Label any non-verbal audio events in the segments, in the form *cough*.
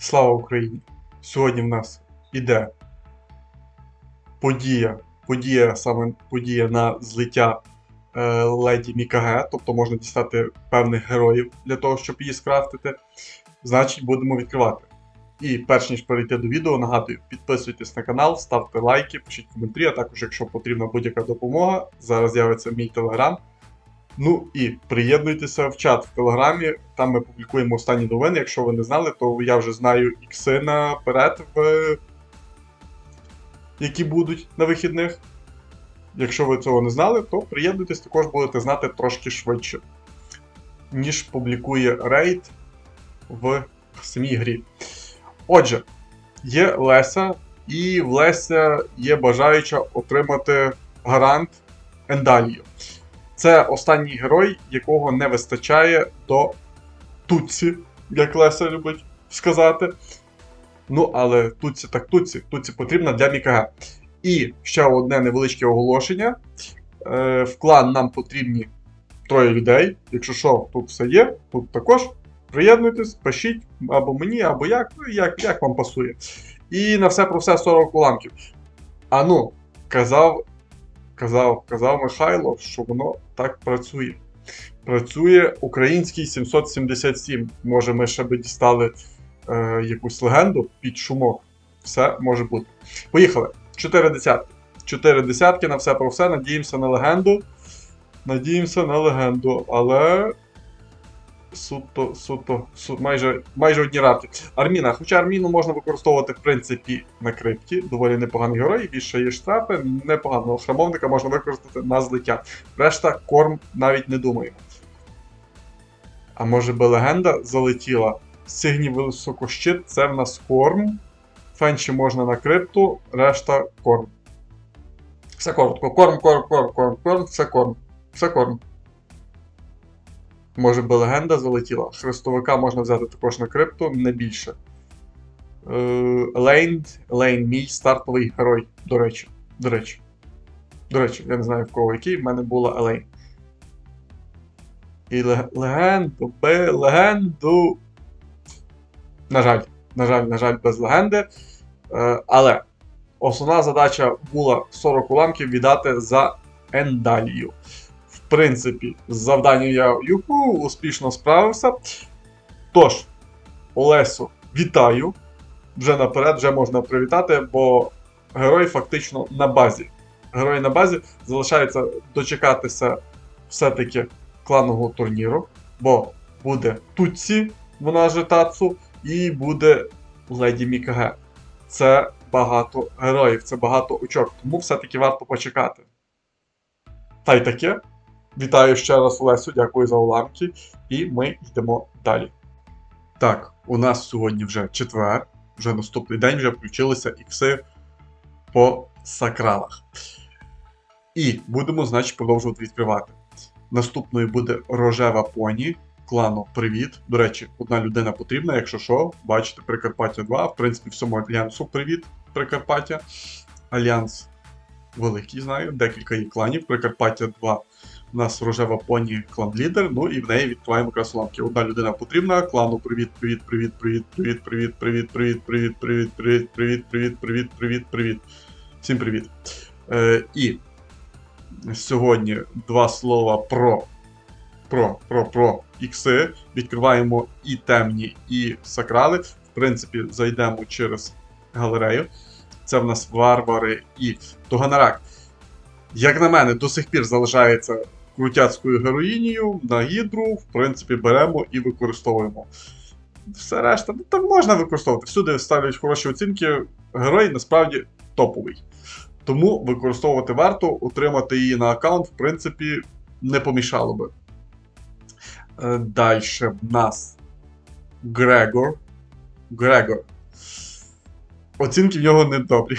Слава Україні! Сьогодні в нас іде подія, подія, саме подія на злиття е, леді Мікаге, тобто можна дістати певних героїв для того, щоб її скрафтити. Значить, будемо відкривати. І перш ніж перейти до відео, нагадую, підписуйтесь на канал, ставте лайки, пишіть коментарі, а також, якщо потрібна будь-яка допомога, зараз з'явиться мій телеграм. Ну і приєднуйтеся в чат в Телеграмі. Там ми публікуємо останні новини. Якщо ви не знали, то я вже знаю ікси наперед, в... які будуть на вихідних. Якщо ви цього не знали, то приєднуйтесь, також будете знати трошки швидше, ніж публікує рейд в самій грі. Отже, є Леся, і в Леся є бажаюча отримати гарант Ендалію. Це останній герой, якого не вистачає до Туці, як Леся любить сказати. Ну, але Туці так Туці, Туці потрібна для Мікаге. І ще одне невеличке оголошення. Е, в клан нам потрібні троє людей. Якщо що, тут все є, тут також. Приєднуйтесь, пишіть або мені, або як, ну, як, як вам пасує. І на все про все 40 уламків. А ну, казав казав, казав Михайло, що воно так працює. Працює український 777. Може, ми ще би дістали е, якусь легенду під шумок. Все може бути. Поїхали. Чотири десятки. Чотири десятки на все про все. Надіємося на легенду. Надіємося на легенду, але. Суто, суто, суто, майже майже одні рарки. Арміна, хоча арміну можна використовувати, в принципі, на крипті. Доволі непоганий герой, більше є штрафи, непоганого храмовника можна використати на злиття. Решта корм навіть не думаємо. А може би легенда залетіла? Сигні високощит, це в нас корм. Фенші можна на крипту, решта корм. Все коротко. Корм, корм, корм, корм, корм, все корм. Все корм. Може би легенда залетіла. Хрестовика можна взяти також на крипту, не більше. Е, Лейн, Лейн, мій стартовий герой, до речі. До речі. До речі, я не знаю в кого який, в мене була Елейн. І легенду, легенду. На жаль, на жаль, на жаль, без легенди. Е, але основна задача була 40 уламків віддати за Ендалію. Принципі, з завданням я юху, успішно справився. Тож, Олесю, вітаю. Вже наперед, вже можна привітати, бо герой фактично на базі. Герой на базі залишається дочекатися все-таки кланового турніру, бо буде Туці, вона же Тацу, і буде Леді Мікаге. Це багато героїв, це багато очок, тому все-таки варто почекати. Та й таке. Вітаю ще раз Олесю, дякую за уламки, і ми йдемо далі. Так, у нас сьогодні вже четвер, вже наступний день, вже включилися ікси по сакралах. І будемо, значить, продовжувати відкривати. Наступною буде рожева поні. Клану привіт. До речі, одна людина потрібна, якщо що, бачите, Прикарпаття 2. В принципі, всьому альянсу привіт, Прикарпаття. Альянс великий, знаю, декілька є кланів. Прикарпаття 2 у нас рожева поні клан лідер, ну і в неї відкриваємо якраз уламки. Одна людина потрібна. Клану привіт, привіт, привіт, привіт, привіт, привіт, привіт, привіт, привіт, привіт, привіт, привіт, привіт, привіт, привіт, привіт. Всім привіт. Е, і сьогодні два слова про, про, про, про ікси. Відкриваємо і темні, і сакрали. В принципі, зайдемо через галерею. Це в нас варвари і Тоганарак. Як на мене, до сих пір залишається крутяцькою героїнею на гідру, в принципі, беремо і використовуємо. Все решта, ну так можна використовувати. Всюди ставлять хороші оцінки. Герой насправді топовий. Тому використовувати варто, утримати її на аккаунт, в принципі, не помішало би. Далі в нас Грегор. Грегор. Оцінки в нього недобрі.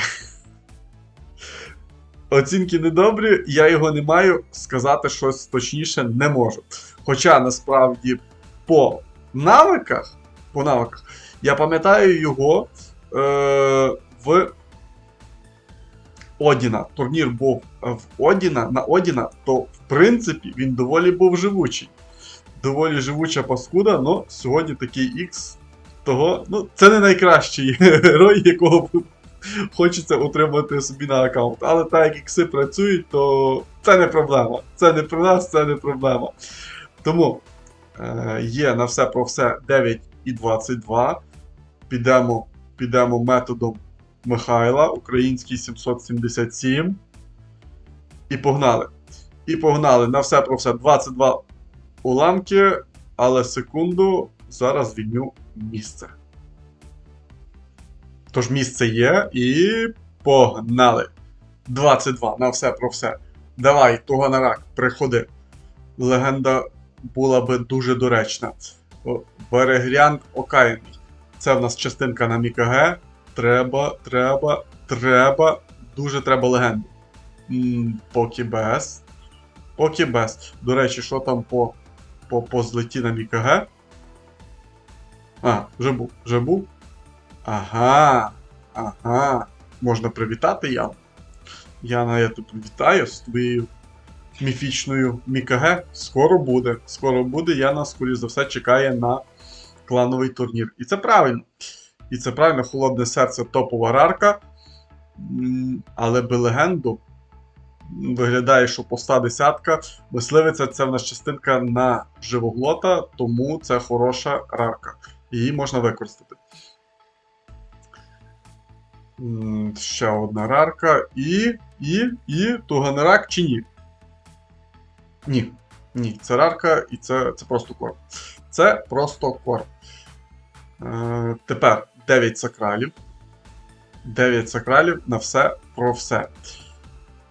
Оцінки недобрі, я його не маю, сказати щось точніше не можу. Хоча насправді по навиках, по навиках я пам'ятаю його е, в Одіна. Турнір був в Одіна на Одіна, то в принципі він доволі був живучий. Доволі живуча паскуда, але сьогодні такий X Того, ну, це не найкращий *laughs* герой, якого *laughs* хочеться отримати собі на аккаунт. Але так як ікси працюють, то це не проблема. Це не про нас, це не проблема. Тому е, є на все про все 9 і 22. Підемо, підемо методом Михайла, український 777. І погнали. І погнали на все про все 22 уламки, але секунду, зараз звільню місце. Тож місце є і погнали. 22 на все про все. Давай, Туганарак, приходи. Легенда була би дуже доречна. Берегрян Окаянний. Це в нас частинка на Мікаге. Треба, треба, треба. Дуже треба легенду. Поки без. До речі, що там по, по, по злеті на Мікаге? А, вже був, вже був. Ага. Ага. Можна привітати Яну. Яна, я тебе вітаю з твоєю міфічною Мікаге. Скоро буде. Скоро буде. Яна, скоріш за все, чекає на клановий турнір. І це правильно. І це правильно, холодне серце топова рарка. Але би легенду виглядає, що поста десятка. Мисливиця це в нас частинка на живоглота, тому це хороша рарка. Її можна використати. Ще одна рарка. І. І. І. Туганерак чи ні? Ні. Ні, це рарка і це, це просто корм. Це просто корм. Е, тепер 9 сакралів. 9 сакралів на все про все.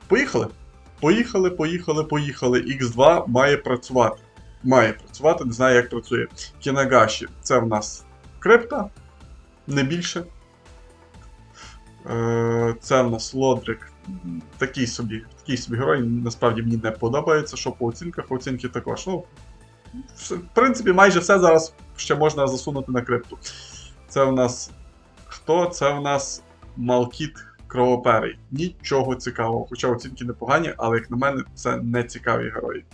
Поїхали. Поїхали, поїхали, поїхали. Х2 має працювати. Має працювати, не знаю, як працює. Кінагаші це в нас крипта, не більше. Е, Це в нас Лодрик. Такий собі, такий собі герой. Насправді мені не подобається, що по оцінках, оцінки також. Ну, в принципі, майже все зараз ще можна засунути на крипту. Це в нас хто? Це в нас Малкіт Кровоперий. Нічого цікавого. Хоча оцінки непогані, але як на мене, це не цікаві герої.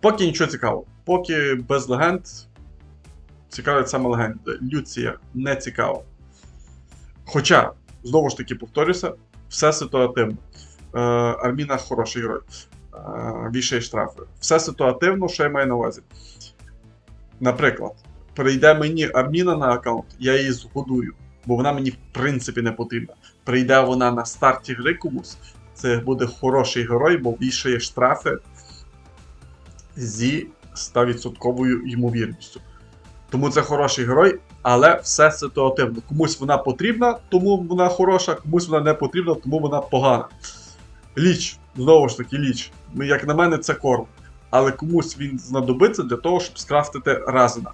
Поки нічого цікавого. Поки без легенд. Цікавить саме легенди. Люція не цікаво. Хоча, знову ж таки, повторюся, все ситуативно. Е, Арміна хороший герой. Е, вішає штрафи. Все ситуативно, що я маю на увазі. Наприклад, прийде мені Арміна на аккаунт, я її згодую, бо вона мені в принципі не потрібна. Прийде вона на старті гри комусь, це буде хороший герой, бо вішає штрафи зі 100% ймовірністю. Тому це хороший герой, але все ситуативно. Комусь вона потрібна, тому вона хороша, комусь вона не потрібна, тому вона погана. Ліч, знову ж таки, ліч. Ну, як на мене, це корм. Але комусь він знадобиться для того, щоб скрафтити разина.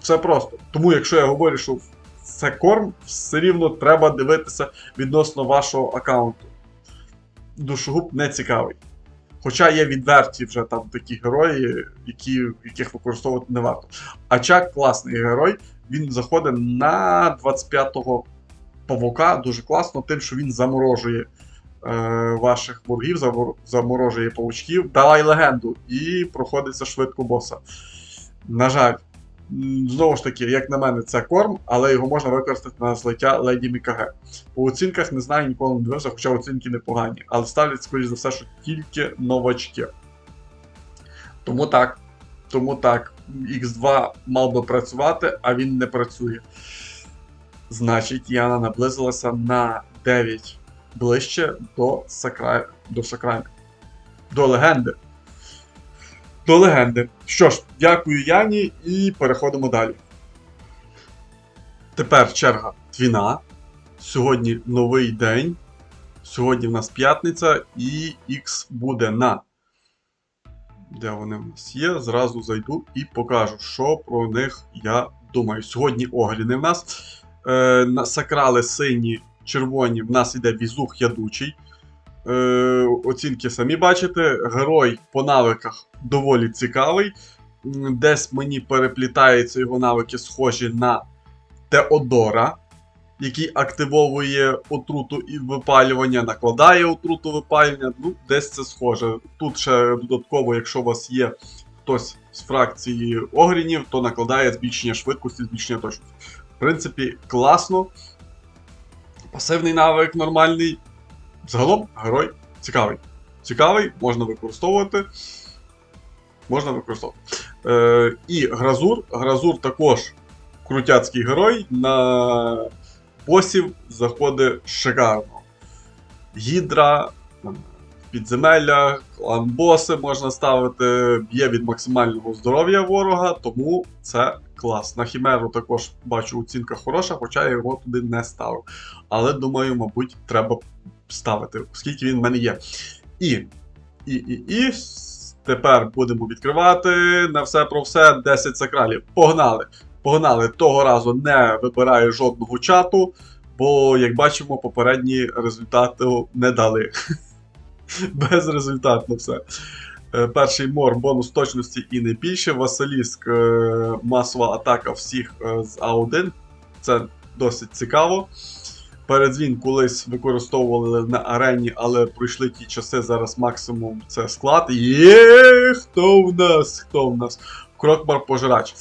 Все просто. Тому, якщо я говорю, що це корм, все рівно треба дивитися відносно вашого аккаунту. Душогуб не цікавий. Хоча є відверті вже там такі герої, які, яких використовувати не варто. А Чак класний герой, він заходить на 25-го павука дуже класно, тим, що він заморожує е, ваших ворогів, заморожує павучків, давай легенду і проходиться швидко боса. На жаль, знову ж таки, як на мене, це корм, але його можна використати на злиття Леді Мікаге. По оцінках не знаю, ніколи не дивився, хоча оцінки непогані, але ставлять, скоріш за все, що тільки новачки. Тому так. Тому так, X2 мав би працювати, а він не працює. Значить, Яна наблизилася на 9 ближче до сакра... до сакра... до легенди. До легенди. Що ж, дякую Яні і переходимо далі. Тепер черга Твіна. Сьогодні новий день. Сьогодні в нас п'ятниця, і X буде на. Де вони в нас є? Зразу зайду і покажу, що про них я думаю. Сьогодні огляди в нас. Е, сакрали сині, червоні, в нас іде візух ядучий. Е, оцінки самі бачите. Герой по навиках доволі цікавий. Десь мені переплітаються його навики, схожі на Теодора, який активовує отруту і випалювання, накладає отруту випалювання. Ну, десь це схоже. Тут ще додатково, якщо у вас є хтось з фракції Огрінів, то накладає збільшення швидкості, збільшення точності. В принципі, класно. Пасивний навик нормальний. Загалом герой цікавий. Цікавий, можна використовувати. Можна використовувати. Е, і Гразур. Гразур також крутяцький герой. На босів заходить шикарно. Гідра, підземелля, клан-боси можна ставити, б'є від максимального здоров'я ворога, тому це клас. На Хімеру також бачу оцінка хороша, хоча я його туди не ставив. Але думаю, мабуть, треба ставити, оскільки він в мене є. І, і, і, і тепер будемо відкривати на все про все 10 сакралів. Погнали! Погнали! Того разу не вибираю жодного чату, бо, як бачимо, попередні результати не дали. *laughs* Безрезультатно все. Е, Перший мор, бонус точності і не більше. Василіск, е, масова атака всіх е, з А1. Це досить цікаво. Передзвін колись використовували на арені, але пройшли ті часи. Зараз максимум це склад. Є, хто в нас? Хто в нас? Крокмар пожирач.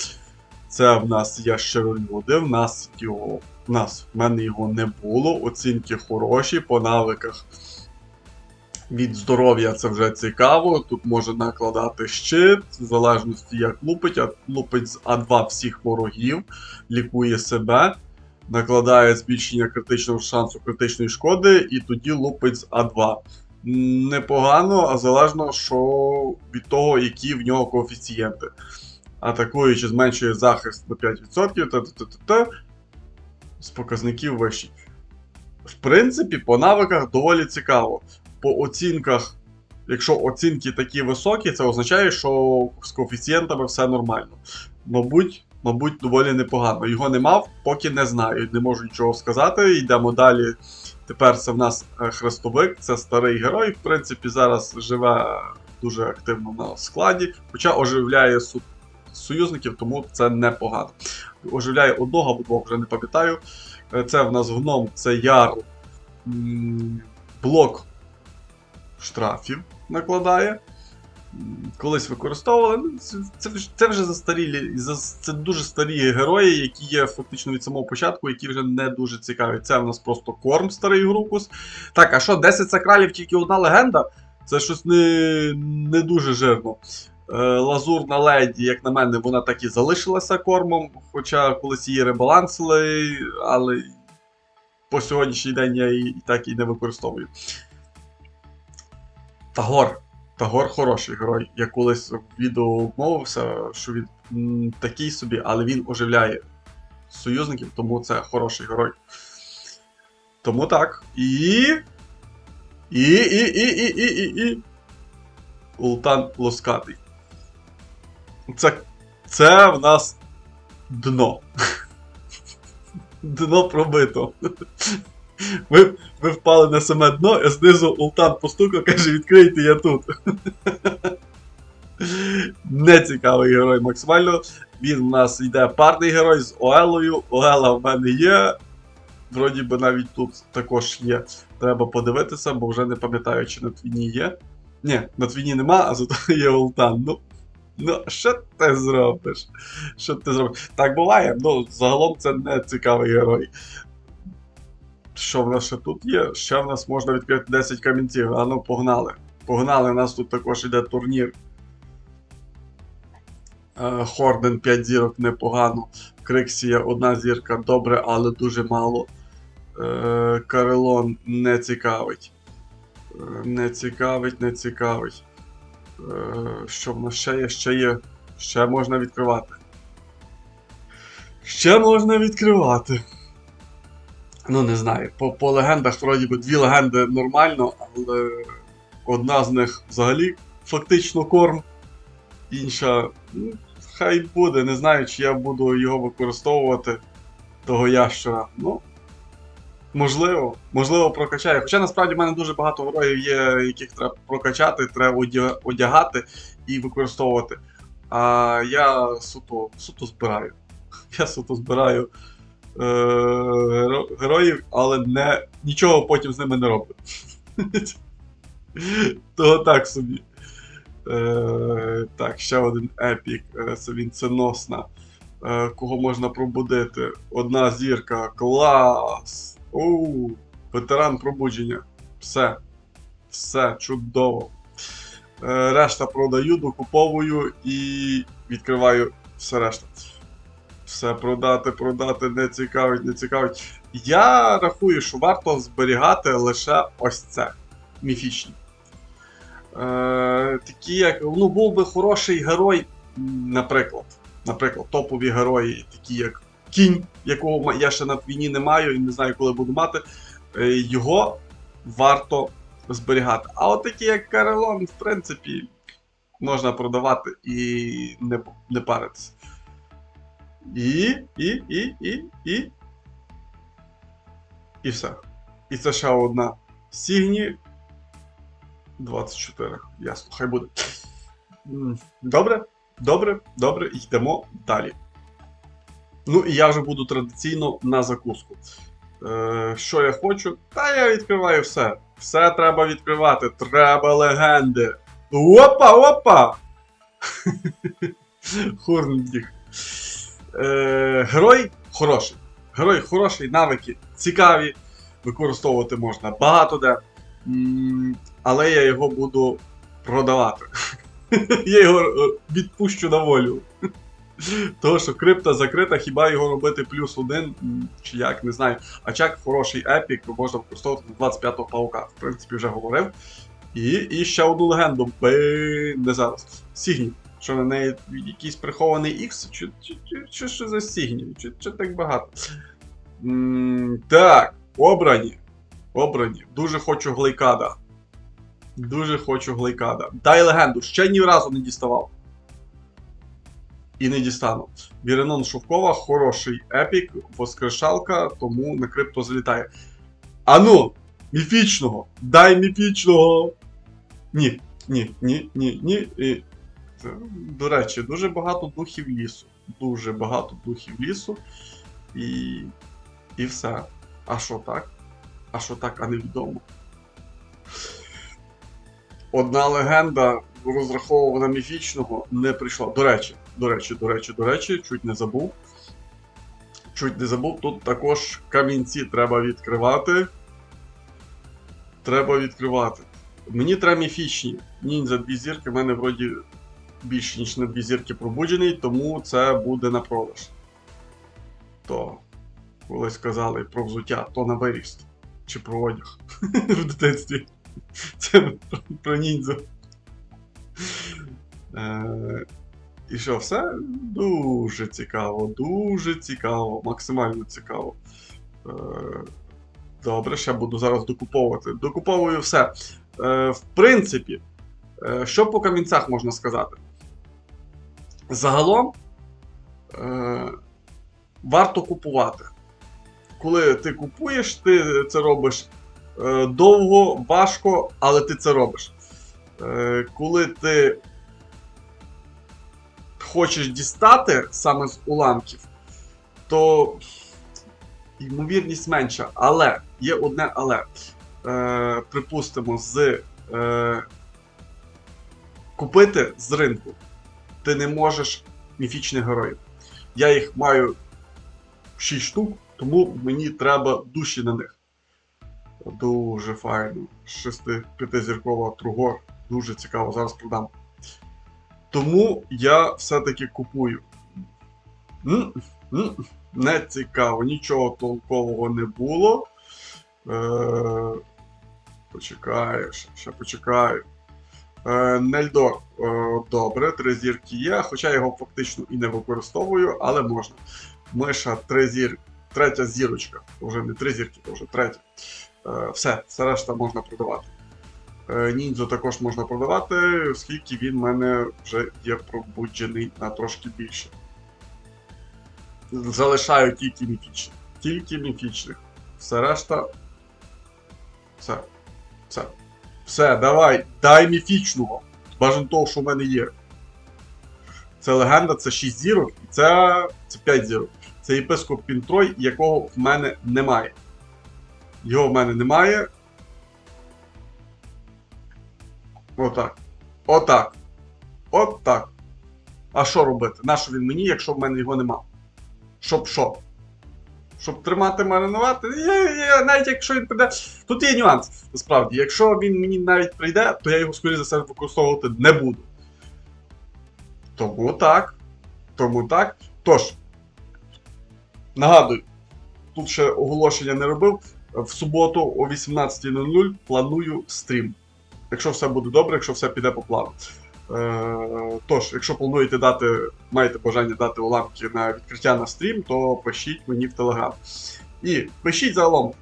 Це в нас ящеролюди, в нас його. В нас в мене його не було. Оцінки хороші по навиках. Від здоров'я це вже цікаво. Тут може накладати щит, в залежності як лупить, а лупить з А2 всіх ворогів, лікує себе, накладає збільшення критичного шансу критичної шкоди, і тоді лупить з А2. Непогано, а залежно що від того, які в нього коефіцієнти. Атакуючи, зменшує захист на 5%, та-та-та-та, з показників вищий. В принципі, по навиках доволі цікаво по оцінках, якщо оцінки такі високі, це означає, що з коефіцієнтами все нормально. Мабуть, мабуть, доволі непогано. Його не мав, поки не знаю, не можу нічого сказати. Йдемо далі. Тепер це в нас е, хрестовик, це старий герой. В принципі, зараз живе дуже активно на складі, хоча оживляє су- союзників, тому це непогано. Оживляє одного або двох, вже не пам'ятаю. Е, Це в нас гном, це яр. Блок штрафів накладає. Колись використовували. Ну, це, це, вже- застарілі. Це дуже старі герої, які є фактично від самого початку, які вже не дуже цікаві. Це в нас просто корм старий Грукус. Так, а що, 10 сакралів тільки одна легенда? Це щось не, не дуже жирно. Е, Лазурна леді, як на мене, вона так і залишилася кормом, хоча колись її ребалансили, але по сьогоднішній день я її так і не використовую. Тагор. Тагор хороший герой. Я колись в відео обмовився, що він м, такий собі, але він оживляє союзників, тому це хороший герой. Тому так. І. І. і, і, і, і, і, і. Ултан Лоскатий. Це це в нас дно. *laughs* Дно пробито. Ви, ви впали на саме дно, а знизу Ултан постукав, каже, відкрийте, я тут. Нецікавий герой максимально. Він у нас йде парний герой з Оелою. Оела в мене є. Вроді би навіть тут також є. Треба подивитися, бо вже не пам'ятаю, чи на твіні є. Ні, на твіні нема, а зато *laughs* є Ултан. Ну, ну що ти зробиш? Що ти зробиш? Так буває, ну загалом це не цікавий герой. Що в нас ще тут є? Ще в нас можна відкрити 10 камінців. А ну погнали. Погнали, у нас тут також іде турнір. Е, Хорден 5 зірок непогано. Криксія одна зірка добре, але дуже мало. Е, Карелон не цікавить. Е, Не цікавить, не цікавить. Е, Що в нас ще є? Ще є. Ще можна відкривати. Ще можна відкривати. Ну, не знаю. По, по легендах, вроді би, дві легенди нормально, але одна з них взагалі фактично корм. Інша, ну, хай буде. Не знаю, чи я буду його використовувати, того ящера. Ну, можливо, можливо, прокачаю. Хоча насправді в мене дуже багато героїв є, яких треба прокачати, треба одягати і використовувати. А я суто, суто збираю. *laughs* Я суто збираю е, героїв, але не, нічого потім з ними не роблю. *laughs* Того так собі. Е, так, ще один епік. Е, це він ценосна. е, кого можна пробудити. Одна зірка, клас! Оу, ветеран пробудження. Все. Все, чудово. Е, решта продаю, докуповую і відкриваю все решта. Все продати, продати, не цікавить, не цікавить. Я рахую, що варто зберігати лише ось це. Міфічні. Е, такі як. Ну, був би хороший герой, наприклад. Наприклад, топові герої, такі як Кінь, якого я ще на війні не маю і не знаю, коли буду мати. Е, його варто зберігати. А от такі, як Карелон, в принципі, можна продавати і не, не паритися. І, і, і, і, і. І все. І це ще одна Сігні. 24. Ясно, хай буде. Добре, добре, добре, йдемо далі. Ну і я вже буду традиційно на закуску. Е, що я хочу? Та я відкриваю все. Все треба відкривати. Треба легенди. Опа, опа! *laughs* Хорнбіг. Е, герой хороший. Герой хороший, навики цікаві. Використовувати можна багато де. Але я його буду продавати. *laughs* Я його е, відпущу на волю. *laughs* Того, що крипта закрита, хіба його робити плюс один, чи як, не знаю. А чак хороший епік можна використовувати на 25-го паука. В принципі, вже говорив. І, і ще одну легенду. Би... Не зараз. Сігні. Що на неї якийсь прихований Ікс, чи, чи, чи, чи що за Сігні? Чи, чи так багато? М, так, обрані. Обрані. Дуже хочу глейкада. Дуже хочу глейкада. Дай легенду, ще ні разу не діставав. І не дістану. Віренон Шовкова, хороший епік, воскрешалка, тому на крипто залітає. Ану, міфічного! Дай міфічного! Ні, ні, ні, ні, ні. Це, До речі, дуже багато духів лісу. Дуже багато духів лісу. І. І все. А що так? А що так, а невідомо. Одна легенда розраховувана міфічного не прийшла. До речі, до речі, до речі, до речі, чуть не забув. Чуть не забув, тут також камінці треба відкривати. Треба відкривати. Мені треба міфічні. Ніндзя дві зірки, в мене вроді більше, ніж на дві зірки пробуджений, тому це буде на продаж. То, колись казали про взуття, то на виріст. Чи про одяг *laughs* в дитинстві. Це про, ніндзю. Е, і що, все дуже цікаво, дуже цікаво, максимально цікаво. Е, добре, ще буду зараз докуповувати. Докуповую все. Е, в принципі, що по камінцях можна сказати? Загалом е, варто купувати. Коли ти купуєш, ти це робиш е, довго, важко, але ти це робиш. Е, коли ти хочеш дістати саме з уламків, то ймовірність менша. Але є одне але. Е, припустимо, з е, купити з ринку ти не можеш міфічних героїв. Я їх маю 6 штук, тому мені треба душі на них. Дуже файно. 6-5-зіркова Тругор. Дуже цікаво, зараз продам. Тому я все-таки купую. М, м, Не цікаво, нічого толкового не було. Е, почекаєш, ще почекаю. Е, Нельдор, е, добре, три зірки є, хоча його фактично і не використовую, але можна. Миша, три зір... третя зірочка. Вже не три зірки, то вже третя. Е, все, все решта можна продавати. Ніндзю також можна продавати, оскільки він в мене вже є пробуджений на трошки більше. Залишаю тільки міфічних. Тільки міфічних. Все решта. Все. Все. Все, давай, дай міфічного. Бажано того, що в мене є. Це легенда, це 6 зірок, і це, це 5 зірок. Це єпископ Пінтрой, якого в мене немає. Його в мене немає. Отак. Отак. Отак. А що робити? Нащо він мені, якщо в мене його нема? Щоб що? Щоб тримати маринувати. Я, я, навіть якщо він прийде. Тут є нюанс, насправді. Якщо він мені навіть прийде, то я його, скоріше за все, використовувати не буду. Тому так. Тому так. Тож, нагадую, тут ще оголошення не робив. В суботу о 18.00 планую стрім. Якщо все буде добре, якщо все піде по плану. Е, тож, якщо плануєте дати, маєте бажання дати уламки на відкриття на стрім, то пишіть мені в Телеграм. І пишіть загалом,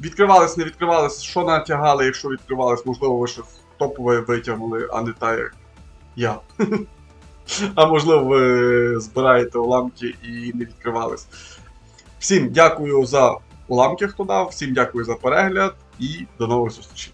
відкривались, не відкривались, що натягали, якщо відкривались, можливо, ви щось топове витягнули, а не так, як я. *laughs* А можливо, ви збираєте уламки і не відкривались. Всім дякую за уламки, хто дав, всім дякую за перегляд і до нових зустрічей.